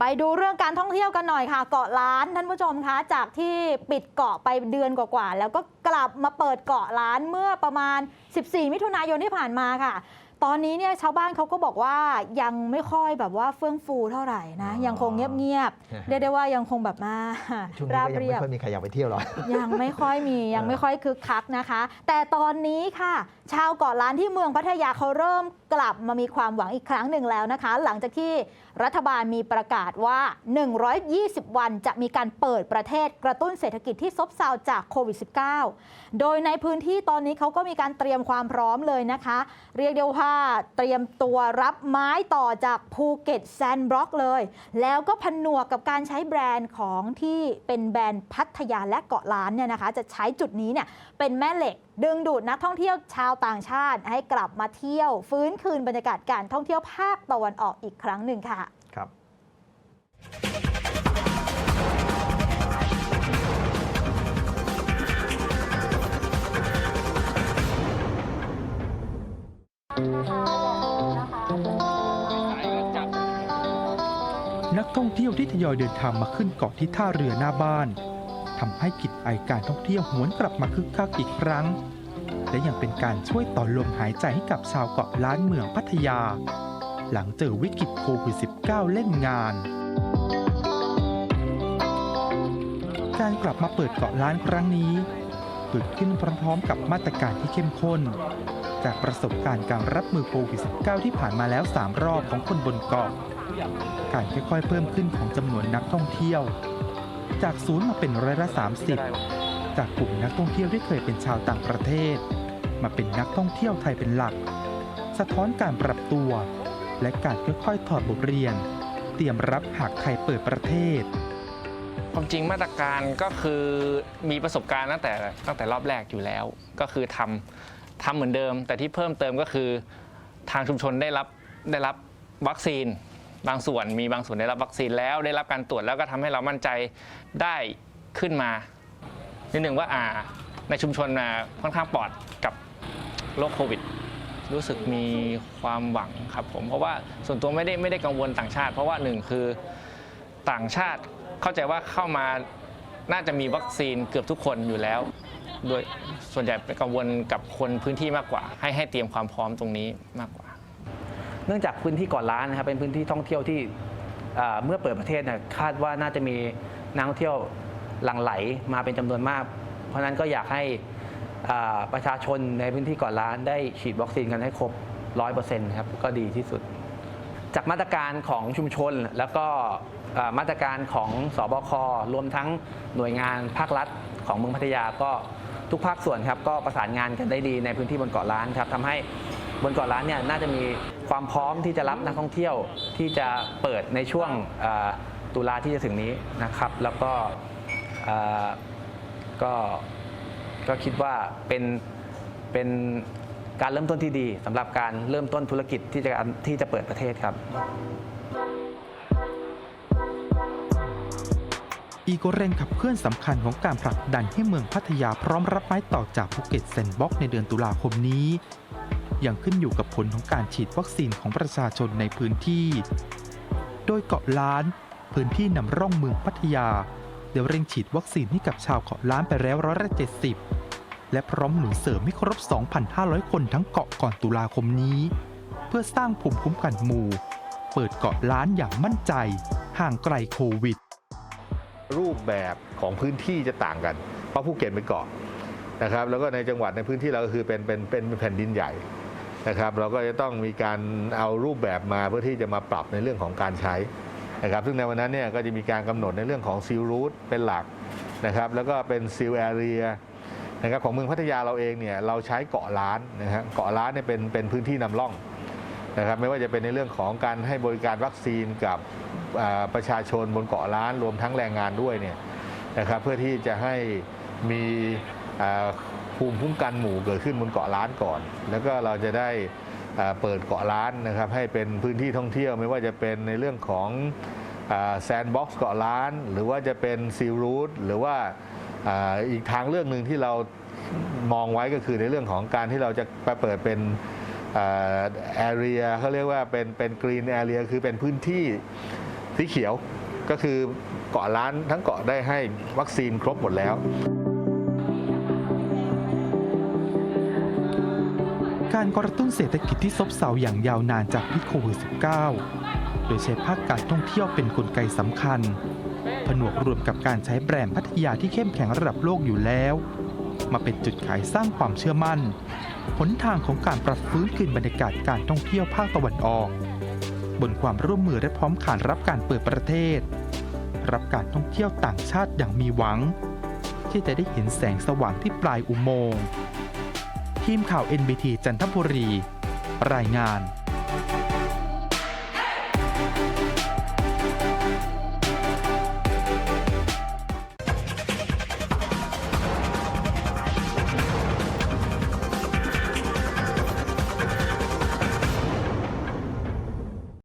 ไปดูเรื่องการท่องเที่ยวกันหน่อยค่ะ เกาะล้านท่านผู้ชมคะจากที่ปิดเกาะไปเดือนกว่าๆแล้วก็กลับมาเปิดเกาะล้านเมื่อประมาณ 14 มิถุนายนที่ผ่านมาค่ะ ตอนนี้เนี่ยชาวบ้านเขาก็บอกว่ายังไม่ค่อยแบบว่าเฟื่องฟูเท่าไหร่นะอ๋อยังคงเงียบๆเรียกได้ว่ายังคงแบบมาช่วงนี้ราบก็ยังเรียไม่บค่อยมีใครอยากไปเที่ยวหรอก ยังไม่ค่อยมียังไม่ค่อยคึกคักนะคะ แต่ตอนนี้ค่ะ ชาวเกาะล้านที่เมืองพัทยาเขาเริ่มกลับมามีความหวังอีกครั้งหนึ่งแล้วนะคะ หลังจากที่ รัฐบาลมีประกาศว่า 120 วันจะมีการเปิดประเทศกระตุ้นเศรษฐกิจที่ซบเซาจากโควิด -19 โดยในพื้นที่ตอนนี้เขาก็มีการเตรียมความพร้อมเลยนะคะ เรียกได้ว่าเตรียมตัวรับไม้ต่อจากภูเก็ตแซนด์บล็อกเลย แล้วก็ผนวกกับการใช้แบรนด์ของที่เป็นแบรนด์พัทยาและเกาะล้านเนี่ยนะคะ จะใช้จุดนี้เนี่ยเป็นแม่เหล็ก ดึงดูดนักท่องเที่ยวชาวต่างชาติ ให้กลับมาเที่ยว ฟื้นคืนบรรยากาศการท่องเที่ยวภาคตะวันออกอีกครั้งหนึ่งค่ะ ครับนักท่องเที่ยวที่ทยอยเดินทางมาขึ้นเกาะที่ท่าเรือหน้าบ้านทำให้กิจไอการท่องเที่ยวหวนกลับมาคึกคักอีกครั้ง และยังเป็นการช่วยต่อลมหายใจให้กับชาวเกาะล้านเมืองพัทยา หลังเจอวิกฤตโควิด -19 เล่นงาน การกลับมาเปิดเกาะล้านครั้งนี้ เกิดขึ้นพร้อมๆ กับมาตรการที่เข้มข้น จากประสบการณ์การรับมือโควิด -19 ที่ผ่านมาแล้ว 3 รอบของคนบนเกาะการค่อยๆเพิ่มขึ้นของจำนวนนักท่องเที่ยว จากศูนย์มาเป็นร้อยละ30จากกลุ่มนักท่องเที่ยวที่เคยเป็นชาวต่างประเทศ มาเป็นนักท่องเที่ยวไทยเป็นหลัก สะท้อนการปรับตัว และการค่อยๆถอดบทเรียน เตรียมรับหากไทยเปิดประเทศ ความจริงมาตรการก็คือมีประสบการณ์ตั้งแต่ตั้งแต่รอบแรกอยู่แล้ว ก็คือทำทำเหมือนเดิม แต่ที่เพิ่มเติมก็คือทางชุมชนได้รับได้รับวัคซีนบางส่วนมีบางส่วนได้รับวัคซีนแล้วได้รับการตรวจแล้วก็ทำให้เรามั่นใจได้ขึ้นมานิดหนึ่งว่าอ่าในชุมชนน่ะค่อนข้างปลอดกับ โรคโควิด รู้สึกมีความหวังครับผมเพราะว่าส่วนตัวไม่ได้ไม่ได้กังวลต่างชาติ เพราะว่าหนึ่งคือต่างชาติเข้าใจว่าเข้ามาน่าจะมีวัคซีนเกือบทุกคนอยู่แล้ว โดยส่วนใหญ่เป็นกังวลกับคนพื้นที่มากกว่า ให้ให้เตรียมความพร้อมตรงนี้มากกว่า เนื่องจากพื้นที่เก่อนล้านนะครับเป็นพื้นที่ท่องเที่ยวที่เอ่อเมื่อเปิดประเทศนี่ยคาดว่าน่าจะมีนักท่องเที่ยวหลั่งไหลมาเป็นจำนวนมาก เพราะฉะนั้นก็อยากให้ ประชาชนในพื้นที่ก่อนล้านได้ฉีดวัคซีนกันให้ครบ 100%ครับก็ดีที่สุด จากมาตรการของชุมชนแล้วก็มาตรการของสบครวมทั้งหน่วยงานภาครัฐของเมืองพัทยาก็ทุกภาคส่วนครับก็ประสานงานกันได้ดีในพื้นที่บนเกาะล้านครับทำให้บนเกาะล้านเนี่ยน่าจะมีความพร้อมที่จะรับนักท่องเที่ยวที่จะเปิดในช่วงตุลาที่จะถึงนี้นะครับ แล้วก็ก็ ก็คิดว่าเป็นเป็นการเริ่มต้นที่ดีสำหรับการเริ่มต้นธุรกิจที่จะที่จะเปิดประเทศครับ อีกแรงขับเคลื่อนสำคัญของการผลักดันให้เมืองพัทยาพร้อมรับไม้ต่อจากภูเก็ตแซนบ็อกในเดือนตุลาคมนี้ยังขึ้นอยู่กับผลของการฉีดวัคซีนของประชาชนในพื้นที่ โดยเกาะล้าน พื้นที่นำร่องเมืองพัทยาได้เร่งฉีดวัคซีนให้กับชาวเกาะล้านไปแล้วร้อยละเจ็ดสิบ และพร้อมหนุนเสริมให้ครบ 2,500 คนทั้งเกาะก่อนตุลาคมนี้ เพื่อสร้างภูมิคุ้มกันหมู่ เปิดเกาะล้านอย่างมั่นใจ ห่างไกลโควิด รูปแบบของพื้นที่จะต่างกัน เพราะภูเก็ตเป็นเกาะนะครับ แล้วก็ในจังหวัดในพื้นที่เราก็คือเป็นเป็นเป็นแผ่นดินใหญ่นะครับ เราก็จะต้องมีการเอารูปแบบมาเพื่อที่จะมาปรับในเรื่องของการใช้นะครับ ซึ่งในวันนั้นเนี่ยก็จะมีการกำหนดในเรื่องของซิลรูทเป็นหลักนะครับ แล้วก็เป็นซิลแอเรีย นะครับของเมืองพัทยาเราเองเนี่ยเราใช้เกาะล้านนะฮะเกาะล้านเนี่ยเป็นเป็นพื้นที่นำร่องนะครับไม่ว่าจะเป็นในเรื่องของการให้บริการวัคซีนกับประชาชนบนเกาะล้านรวมทั้งแรงงานด้วยเนี่ยนะครับเพื่อที่จะให้มีภูมิคุ้มกันหมู่เกิดขึ้นบนเกาะล้านก่อน แล้วก็เราจะได้เปิดเกาะล้านนะครับให้เป็นพื้นที่ท่องเที่ยวไม่ว่าจะเป็นในเรื่องของแซนด์บ็อกซ์เกาะล้าน หรือว่าจะเป็นซีรูทหรือว่า อีกทางเรื่องหนึ่งที่เรามองไว้ก็คือในเรื่องของการที่เราจะไปเปิดเป็นแอเรียเขาเรียกว่าเป็นเป็นกรีนแอเรียคือเป็นพื้นที่สีเขียวก็คือเกาะล้านทั้งเกาะได้ให้วัคซีนครบหมดแล้วการกระตุ้นเศรษฐกิจที่ซบเซาอย่างยาวนานจากพิษโควิด -19 โดยใช้ภาคการท่องเที่ยวเป็นนกลไกสำคัญ ผนวกรวมกับการใช้แบรนด์พัทยาที่เข้มแข็งระดับโลกอยู่แล้ว มาเป็นจุดขายสร้างความเชื่อมั่นหนทางของการปรับฟื้นคืนบรรยากาศการท่องเที่ยวภาคตะวันออก บนความร่วมมือและพร้อมขานรับการเปิดประเทศ รับการท่องเที่ยวต่างชาติอย่างมีหวัง ที่จะได้เห็นแสงสว่างที่ปลายอุโมงค์ทีมข่าว NBT จันทบุรี รายงาน